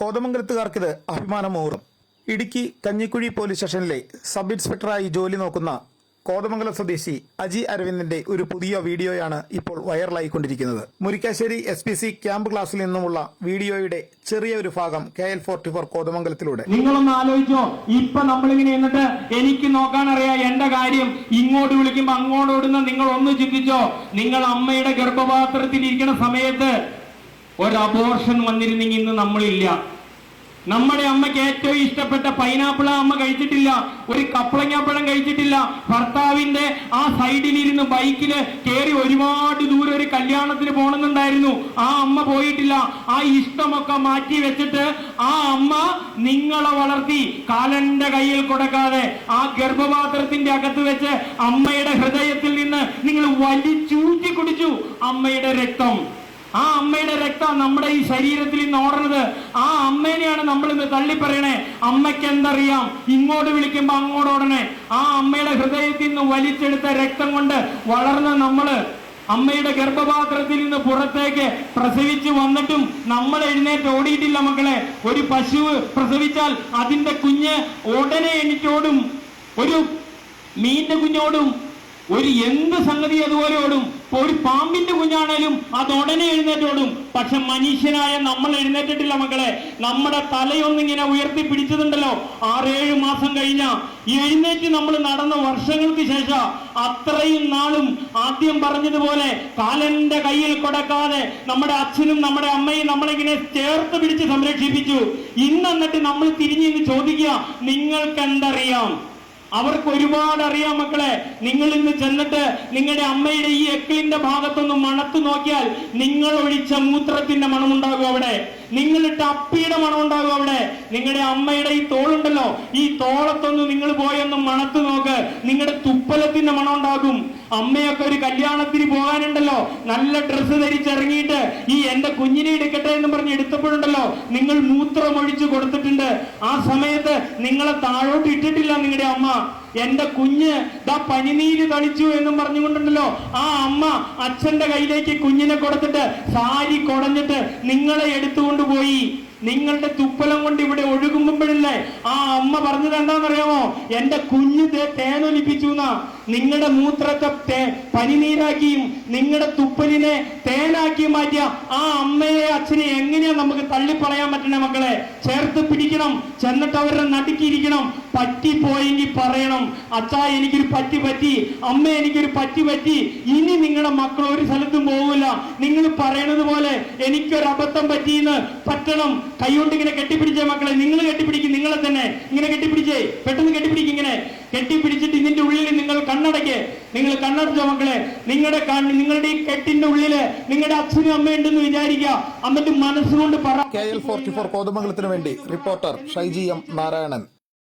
കോതമംഗലത്തുകാർക്കിത് അഭിമാനമൂറും. ഇടുക്കി കഞ്ഞിക്കുഴി പോലീസ് സ്റ്റേഷനിലെ സബ് ഇൻസ്പെക്ടറായി ജോലി നോക്കുന്ന കോതമംഗലം സ്വദേശി അജി അരവിന്ദിന്റെ ഒരു പുതിയ വീഡിയോയാണ് ഇപ്പോൾ വൈറലായിക്കൊണ്ടിരിക്കുന്നത്. Murikkassery S P C camp ക്ലാസ്സിൽ നിന്നുമുള്ള വീഡിയോയുടെ ചെറിയ ഒരു ഭാഗം കെ എൽ ഫോർട്ടി ഫോർ കോതമംഗലത്തിലൂടെ. നിങ്ങളൊന്ന് ആലോചിച്ചോ. ഇപ്പൊ നമ്മളിങ്ങനെ എന്നിട്ട് എനിക്ക് നോക്കാൻ അറിയാം എന്റെ കാര്യം. ഇങ്ങോട്ട് വിളിക്കുമ്പോ അങ്ങോട്ട് ഓടുന്ന നിങ്ങൾ ഒന്ന് ചിന്തിച്ചോ. നിങ്ങൾ അമ്മയുടെ ഗർഭപാത്രത്തിൽ ഇരിക്കുന്ന സമയത്ത് ഒരു അബോർഷൻ വന്നിരുന്നെങ്കിൽ ഇന്ന് നമ്മളില്ല. നമ്മുടെ അമ്മയ്ക്ക് ഏറ്റവും ഇഷ്ടപ്പെട്ട പൈനാപ്പിൾ അമ്മ കഴിച്ചിട്ടില്ല. ഒരു കപ്പളങ്ങാപ്പഴം കഴിച്ചിട്ടില്ല. ഭർത്താവിന്റെ ആ സൈഡിലിരുന്ന് ബൈക്കിൽ കയറി ഒരുപാട് ദൂരം ഒരു കല്യാണത്തിന് പോകണമെന്നുണ്ടായിരുന്നു. ആ അമ്മ പോയിട്ടില്ല. ആ ഇഷ്ടമൊക്കെ മാറ്റി വെച്ചിട്ട് ആ അമ്മ നിങ്ങളെ വളർത്തി കാലന്റെ കയ്യിൽ കൊടുക്കാതെ ആ ഗർഭപാത്രത്തിന്റെ അകത്ത് വെച്ച് അമ്മയുടെ ഹൃദയത്തിൽ നിന്ന് നിങ്ങൾ വലിച്ചൂറ്റി കുടിച്ചു അമ്മയുടെ രക്തം. ആ അമ്മയുടെ രക്തം നമ്മുടെ ഈ ശരീരത്തിൽ ഇന്ന് ഓടുന്നത് ആ അമ്മേനെയാണ് നമ്മൾ ഇന്ന് തള്ളി പറയണേ അമ്മയ്ക്ക് എന്തറിയാം? ഇങ്ങോട്ട് വിളിക്കുമ്പോ അങ്ങോട്ട് ഓടണേ. ആ അമ്മയുടെ ഹൃദയത്തിൽ നിന്ന് വലിച്ചെടുത്ത രക്തം കൊണ്ട് വളർന്ന നമ്മൾ അമ്മയുടെ ഗർഭപാത്രത്തിൽ നിന്ന് പുറത്തേക്ക് പ്രസവിച്ചു വന്നിട്ടും നമ്മൾ എഴുന്നേറ്റ് ഓടിയിട്ടില്ല മക്കളെ. ഒരു പശു പ്രസവിച്ചാൽ അതിന്റെ കുഞ്ഞ് ഉടനെ എണീറ്റോടും ഒരു മീന്റെ കുഞ്ഞോടും ഒരു എന്ത് സംഗതി അതുപോലെ ഓടും. ഒരു പാമ്പിന്റെ കുഞ്ഞാണേലും അത് ഉടനെ എഴുന്നേറ്റോടും. പക്ഷെ മനുഷ്യനായ നമ്മൾ എഴുന്നേറ്റിട്ടില്ല മക്കളെ. നമ്മുടെ തലയൊന്നിങ്ങനെ ഉയർത്തി പിടിച്ചതുണ്ടല്ലോ. ആറേഴ് മാസം കഴിഞ്ഞ എഴുന്നേറ്റ് നമ്മൾ നടന്ന വർഷങ്ങൾക്ക് ശേഷം അത്രയും നാളും ആദ്യം പറഞ്ഞതുപോലെ കാലന്റെ കയ്യിൽ കൊടുക്കാതെ നമ്മുടെ അച്ഛനും നമ്മുടെ അമ്മയും നമ്മളിങ്ങനെ ചേർത്ത് പിടിച്ച് സംരക്ഷിപ്പിച്ചു. ഇന്നെന്നിട്ട് നമ്മൾ തിരിഞ്ഞു ചോദിക്കുക നിങ്ങൾക്ക് എന്തറിയാം അവർക്ക് ഒരുപാട് അറിയാം മക്കളെ. നിങ്ങൾ ഇന്ന് ചെന്നിട്ട് നിങ്ങളുടെ അമ്മയുടെ ഈ എക്കിളിന്റെ ഭാഗത്തൊന്ന് മണത്ത് നോക്കിയാൽ നിങ്ങൾ ഒഴിച്ച മൂത്രത്തിന്റെ മണം മണമുണ്ടാകും അവിടെ. നിങ്ങളിട്ട അപ്പിയുടെ മണം ഉണ്ടാകും അവിടെ. നിങ്ങളുടെ അമ്മയുടെ ഈ തോളുണ്ടല്ലോ ഈ തോളത്തൊന്ന് നിങ്ങൾ പോയൊന്ന് മണത്ത് നോക്ക്. നിങ്ങളുടെ തുപ്പലത്തിന്റെ മണം ഉണ്ടാകും അമ്മയൊക്കെ ഒരു കല്യാണത്തിന് പോകാനുണ്ടല്ലോ. നല്ല ഡ്രസ്സ് ധരിച്ചിറങ്ങിയിട്ട് ഈ എന്റെ കുഞ്ഞിനെ എടുക്കട്ടെ എന്ന് പറഞ്ഞ് എടുത്തപ്പോഴുണ്ടല്ലോ. നിങ്ങൾ മൂത്രം ഒഴിച്ചു കൊടുത്തിട്ടുണ്ട്. ആ സമയത്ത് നിങ്ങളെ താഴോട്ട് ഇട്ടിട്ടില്ല നിങ്ങളുടെ അമ്മ. എന്റെ കുഞ്ഞ് ദാ പനിനീര് തളിച്ചു എന്നും പറഞ്ഞുകൊണ്ടുണ്ടല്ലോ. ആ അമ്മ അച്ഛന്റെ കയ്യിലേക്ക് കുഞ്ഞിനെ കൊടുത്തിട്ട് സാരി കുടഞ്ഞിട്ട് നിങ്ങളെ എടുത്തുകൊണ്ടുപോയി നിങ്ങളുടെ തുപ്പലം കൊണ്ട് ഇവിടെ ഒഴുകുമ്പോഴല്ലേ ആ അമ്മ പറഞ്ഞത് എന്താണെന്നറിയാമോ? എന്റെ കുഞ്ഞ് തേനൊലിപ്പിച്ചു എന്നാ നിങ്ങളുടെ മൂത്രത്തെ പനിനീരാക്കിയും നിങ്ങളുടെ തുപ്പലിനെ തേനാക്കി മാറ്റിയ ആ അമ്മയെ അച്ഛനെ എങ്ങനെയാ നമുക്ക് തള്ളിപ്പറയാൻ പറ്റണേ മക്കളെ? ചേർത്ത് പിടിക്കണം ചെന്നിട്ട് അവരുടെ നടുക്കിയിരിക്കണം. പറ്റിപ്പോയെങ്കിൽ പറയണം. അച്ഛാ എനിക്കൊരു പറ്റി പറ്റി. അമ്മ എനിക്കൊരു പറ്റി പറ്റി. ഇനി നിങ്ങളുടെ മക്കൾ ഒരു സ്ഥലത്തും പോകില്ല നിങ്ങൾ പറയണത് പോലെ എനിക്കൊരു അബദ്ധം പറ്റിയെന്ന് പറ്റണം. കൈകൊണ്ട് ഇങ്ങനെ കെട്ടിപ്പിടിച്ച മക്കളെ. നിങ്ങൾ കെട്ടിപ്പിടിക്കും നിങ്ങളെ തന്നെ. ഇങ്ങനെ കെട്ടിപ്പിടിച്ചേ. പെട്ടെന്ന് കെട്ടിപ്പിടിക്കും ഇങ്ങനെ. കെട്ടിപ്പിടിച്ചിട്ട് ഇതിന്റെ ഉള്ളിൽ നിങ്ങൾ കണ്ണടയ്ക്ക് നിങ്ങൾ കണ്ണടച്ചോ മക്കളെ. നിങ്ങളുടെ കണ്ണ് നിങ്ങളുടെ ഈ കെട്ടിന്റെ ഉള്ളിൽ നിങ്ങളുടെ അച്ഛനും അമ്മയുണ്ടെന്ന് വിചാരിക്കുക. അമ്മന്റെ മനസ്സുകൊണ്ട് പറ കെ എൽ ഫോർട്ടി ഫോർ കോതമംഗലത്തിന് വേണ്ടി റിപ്പോർട്ടർ ഷൈജി എം നാരായണൻ.